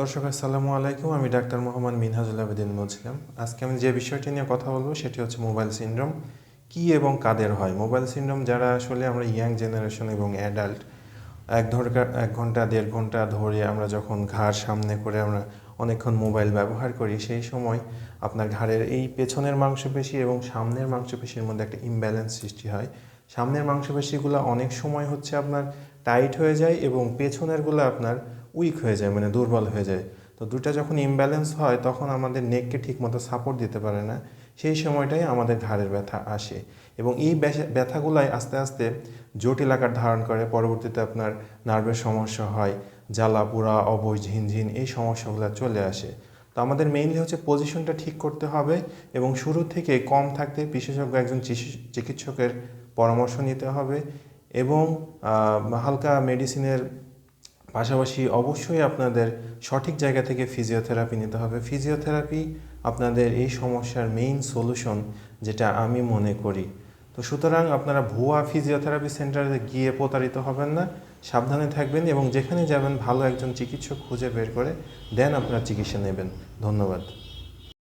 দর্শক, আসসালামু আলাইকুম। আমি ডাক্তার মোহাম্মদ মিনহাজুল আবেদিন বলছিলাম। আজকে আমি যে বিষয়টি নিয়ে কথা বলব সেটি হচ্ছে মোবাইল সিনড্রোম। কি এবং কাদের হয়? মোবাইল সিনড্রোম যারা আসলে আমরা ইয়াং জেনারেশন এবং অ্যাডাল্ট, এক ঘণ্টা এক ঘণ্টা, দেড় ঘণ্টা ধরে আমরা যখন ঘাড় সামনে করে আমরা অনেকক্ষণ মোবাইল ব্যবহার করি, সেই সময় আপনার ঘাড়ের এই পেছনের মাংসপেশি এবং সামনের মাংসপেশির মধ্যে একটা ইমব্যালেন্স সৃষ্টি হয়। সামনের মাংসপেশিগুলো অনেক সময় হচ্ছে আপনার টাইট হয়ে যায় এবং পেছনেরগুলো আপনার উইক হয়ে যায় মানে দুর্বল হয়ে যায়। তো দুটা যখন ইমব্যালেন্স হয়, তখন আমাদের নেককে ঠিকমতো সাপোর্ট দিতে পারে না। সেই সময়টাই আমাদের ঘাড়ের ব্যথা আসে। এবং এই ব্যথা- ব্যথাগুলাই আস্তে আস্তে জটিল আকার ধারণ করে। পরবর্তীতে আপনার নার্ভের সমস্যা হয়, জ্বালা, পোড়া অবশ ঝিনঝিন এই সমস্যাগুলো চলে আসে। তো আমাদের মেইনলি হচ্ছে পজিশনটা ঠিক করতে হবে এবং শুরু থেকে কম থাকতে বিশেষজ্ঞ একজন চিকিৎস- চিকিৎসকের পরামর্শ নিতে হবে এবং হালকা মেডিসিনের পাশাপাশি অবশ্যই আপনাদের সঠিক জায়গা থেকে ফিজিওথেরাপি নিতে হবে। ফিজিওথেরাপি আপনাদের এই সমস্যার মেইন সলিউশন যেটা আমি মনে করি। তো সুতরাং আপনারা ভুয়া ফিজিওথেরাপি সেন্টারে গিয়ে প্রতারিত হবেন না, সাবধানে থাকবেন এবং যেখানে যাবেন ভালো একজন চিকিৎসক খুঁজে বের করে দেন আপনারা চিকিৎসা নেবেন। ধন্যবাদ।